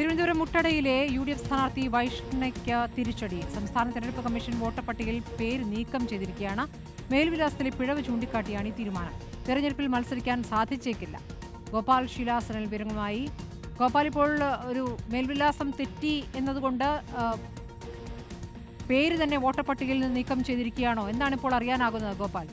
തിരുവനന്തപുരം മുട്ടടയിലെ U D F സ്ഥാനാർത്ഥി വൈഷ്ണയ്ക്ക് തിരിച്ചടി. സംസ്ഥാന തെരഞ്ഞെടുപ്പ് കമ്മീഷൻ വോട്ടർ പട്ടികയിൽ പേര് നീക്കം ചെയ്തിരിക്കുകയാണ്. മേൽവിലാസത്തിലെ പിഴവ് ചൂണ്ടിക്കാട്ടിയാണ് ഈ തീരുമാനം. തെരഞ്ഞെടുപ്പിൽ മത്സരിക്കാൻ സാധിച്ചേക്കില്ല. ഗോപാൽ ശിലാസനൽ വിവരങ്ങളുമായി. ഗോപാൽ ഇപ്പോൾ ഒരു മേൽവിലാസം തെറ്റി എന്നതുകൊണ്ട് പേര് തന്നെ വോട്ടർ പട്ടികയിൽ നിന്ന് നീക്കം ചെയ്തിരിക്കുകയാണോ? എന്താണ് ഇപ്പോൾ അറിയാനാകുന്നത് ഗോപാൽ?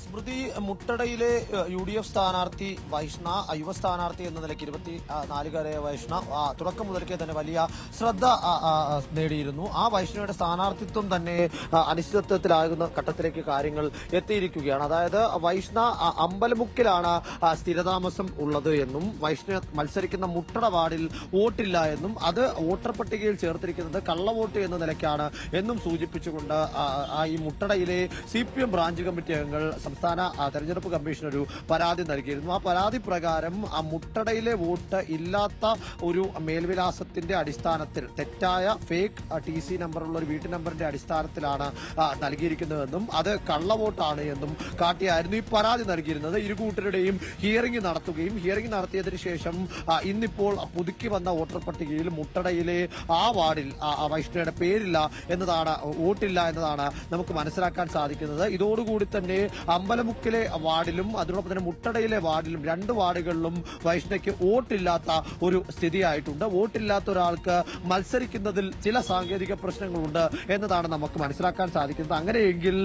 സ്മൃതി മുട്ടടയിലെ യു ഡി എഫ് സ്ഥാനാർത്ഥി വൈഷ്ണ യുവ സ്ഥാനാർത്ഥി എന്ന നിലയ്ക്ക് ഇരുപത്തി നാലുകാരായ വൈഷ്ണ തുടക്കം മുതൽക്കേ തന്നെ വലിയ ശ്രദ്ധ നേടിയിരുന്നു. ആ വൈഷ്ണയുടെ സ്ഥാനാർത്ഥിത്വം തന്നെ അനിശ്ചിതത്വത്തിലാകുന്ന ഘട്ടത്തിലേക്ക് കാര്യങ്ങൾ എത്തിയിരിക്കുകയാണ്. അതായത് വൈഷ്ണ അമ്പലമുക്കിലാണ് സ്ഥിരതാമസം ഉള്ളത് എന്നും വൈഷ്ണ മത്സരിക്കുന്ന മുട്ടട വാർഡിൽ വോട്ടില്ല എന്നും അത് വോട്ടർ പട്ടികയിൽ ചേർത്തിരിക്കുന്നത് കള്ളവോട്ട് എന്ന നിലയ്ക്കാണ് എന്നും സൂചിപ്പിച്ചുകൊണ്ട് ഈ മുട്ടടയിലെ സി ബ്രാഞ്ച് കമ്മിറ്റി അംഗങ്ങൾ സംസ്ഥാന തെരഞ്ഞെടുപ്പ് കമ്മീഷൻ ഒരു പരാതി നൽകിയിരുന്നു. ആ പരാതി പ്രകാരം ആ മുട്ടടയിലെ വോട്ട് ഇല്ലാത്ത ഒരു മേൽവിലാസത്തിന്റെ അടിസ്ഥാനത്തിൽ തെറ്റായ ഫേക്ക് ടി സി നമ്പറുള്ള ഒരു വീട്ടു നമ്പറിന്റെ അടിസ്ഥാനത്തിലാണ് നൽകിയിരിക്കുന്നതെന്നും അത് കള്ളവോട്ടാണ് എന്നും കാട്ടിയായിരുന്നു ഈ പരാതി നൽകിയിരുന്നത്. ഇരു കൂട്ടരുടെയും ഹിയറിംഗ് നടത്തുകയും ഹിയറിംഗ് നടത്തിയതിനു ശേഷം ഇന്നിപ്പോൾ പുതുക്കി വന്ന വോട്ടർ പട്ടികയിൽ മുട്ടടയിലെ ആ വാർഡിൽ വൈഷ്ണയുടെ പേരില്ല എന്നതാണ് വോട്ടില്ല എന്നതാണ് നമുക്ക് മനസ്സിലാക്കാൻ സാധിക്കുന്നത്. ഇതോടുകൂടി തന്നെ അമ്പലമുക്കിലെ വാർഡിലും അതോടൊപ്പം തന്നെ മുട്ടടയിലെ വാർഡിലും രണ്ട് വാർഡുകളിലും വൈഷ്ണയ്ക്ക് വോട്ടില്ലാത്ത ഒരു സ്ഥിതിയായിട്ടുണ്ട്. വോട്ടില്ലാത്ത ഒരാൾക്ക് മത്സരിക്കുന്നതിൽ ചില സാങ്കേതിക പ്രശ്നങ്ങളുണ്ട് എന്നതാണ് നമുക്ക് മനസ്സിലാക്കാൻ സാധിക്കുന്നത്. അങ്ങനെയെങ്കിൽ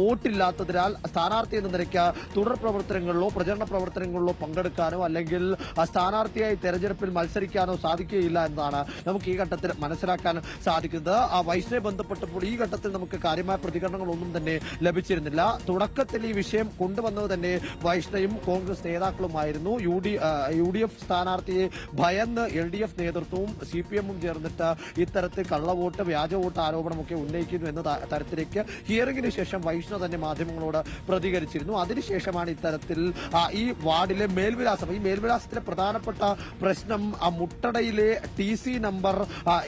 വോട്ടില്ലാത്തതിനാൽ സ്ഥാനാർത്ഥി എന്ന നിലയ്ക്ക് തുടർ പ്രവർത്തനങ്ങളിലോ പ്രചരണ പ്രവർത്തനങ്ങളിലോ പങ്കെടുക്കാനോ അല്ലെങ്കിൽ സ്ഥാനാർത്ഥിയായി തെരഞ്ഞെടുപ്പിൽ മത്സരിക്കാനോ സാധിക്കുകയില്ല എന്നതാണ് നമുക്ക് ഈ ഘട്ടത്തിൽ മനസ്സിലാക്കാൻ സാധിക്കുന്നത്. ആ വൈഷ്ണയെ ബന്ധപ്പെട്ടപ്പോൾ ഈ ഘട്ടത്തിൽ നമുക്ക് കാര്യമായ പ്രതികരണങ്ങളൊന്നും തന്നെ ലഭിച്ചിരുന്നില്ല. തുടക്കത്തിൽ ഈ വിഷയം കൊണ്ടുവന്നത് തന്നെ വൈഷ്ണയും Congress നേതാക്കളുമായിരുന്നു. U D U D F സ്ഥാനാർത്ഥിയെ ഭയന്ന് എൽ ഡി എഫ് നേതൃത്വവും സി പി എമ്മും ചേർന്നിട്ട് ഇത്തരത്തിൽ കള്ളവോട്ട് വ്യാജവോട്ട് ആരോപണമൊക്കെ ഉന്നയിക്കുന്നു എന്ന തരത്തിലേക്ക് ഹിയറിംഗിന് ശേഷം വൈഷ്ണവ് തന്നെ മാധ്യമങ്ങളോട് പ്രതികരിച്ചിരുന്നു. അതിനുശേഷമാണ് ഇത്തരത്തിൽ ഈ വാർഡിലെ മേൽവിലാസം ഈ മേൽവിലാസത്തിലെ പ്രധാനപ്പെട്ട പ്രശ്നം മുട്ടടയിലെ T C number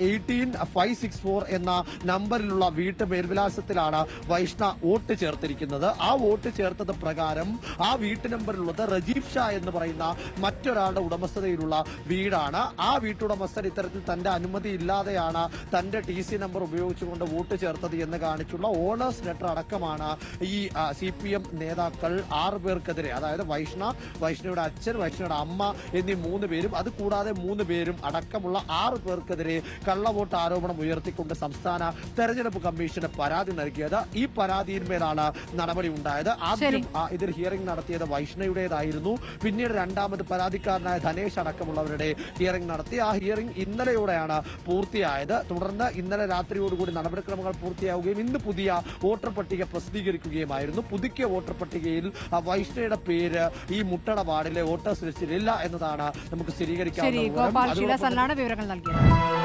eighteen five six four എന്ന നമ്പറിലുള്ള വീട്ട് മേൽവിലാസത്തിലാണ് വൈഷ്ണ വോട്ട് ചേർത്തിരിക്കുന്നത്. ആ വോട്ട് ചേർത്തത് പ്രകാരം ആ വീട്ട് നമ്പറിലുള്ളത് റജീബ് ഷാ എന്ന് പറയുന്ന മറ്റൊരാളുടെ ഉടമസ്ഥതയിലുള്ള വീടാണ്. ആ വീട്ടുടമസ്ഥൻ ഇത്തരത്തിൽ തന്റെ അനുമതി ഇല്ലാതെയാണ് തന്റെ ടി സി നമ്പർ ഉപയോഗിച്ചുകൊണ്ട് വോട്ട് ചേർത്തത് എന്ന് കാണിച്ചുള്ള ഓണേഴ്സ് ലെറ്റർ അടക്കമാണ് ഈ സി പി എം നേതാക്കൾ ആറ് പേർക്കെതിരെ അതായത് വൈഷ്ണ വൈഷ്ണയുടെ അച്ഛൻ വൈഷ്ണയുടെ അമ്മ എന്നീ മൂന്ന് പേരും അത് കൂടാതെ മൂന്ന് പേരും അടക്കമുള്ള ആറ് പേർക്കെതിരെ കള്ളവോട്ട് ആരോപണം ഉയർത്തിക്കൊണ്ട് സംസ്ഥാന തെരഞ്ഞെടുപ്പ് കമ്മീഷന് പരാതി നൽകിയത്. ഈ പരാതിയിന്മേലാണ് നടപടി ഉണ്ടായത്. ആദ്യം ആ, ഇതിൽ ഹിയറിംഗ് നടത്തിയത് വൈഷ്ണയുടേതായിരുന്നു പിന്നീട് രണ്ടാമത് പരാതിക്കാരനായ ധനേഷ് അടക്കമുള്ളവരുടെ ഹിയറിംഗ് നടത്തി. ആ ഹിയറിംഗ് ഇന്നലെയോടെയാണ് പൂർത്തിയായത്. തുടർന്ന് ഇന്നലെ രാത്രിയോടുകൂടി നടപടിക്രമങ്ങൾ പൂർത്തിയാവുകയും ഇന്ന് പുതിയ വോട്ടർ പട്ടിക പ്രസിദ്ധീകരിക്കുകയുമായിരുന്നു. പുതുക്കിയ വോട്ടർ പട്ടികയിൽ ആ വൈഷ്ണയുടെ പേര് ഈ മുട്ടട വാർഡിലെ വോട്ടേഴ്സ് ലിസ്റ്റിലില്ല എന്നതാണ് നമുക്ക് ശീലാസനലാണ് വിവരങ്ങൾ നൽകിയത്.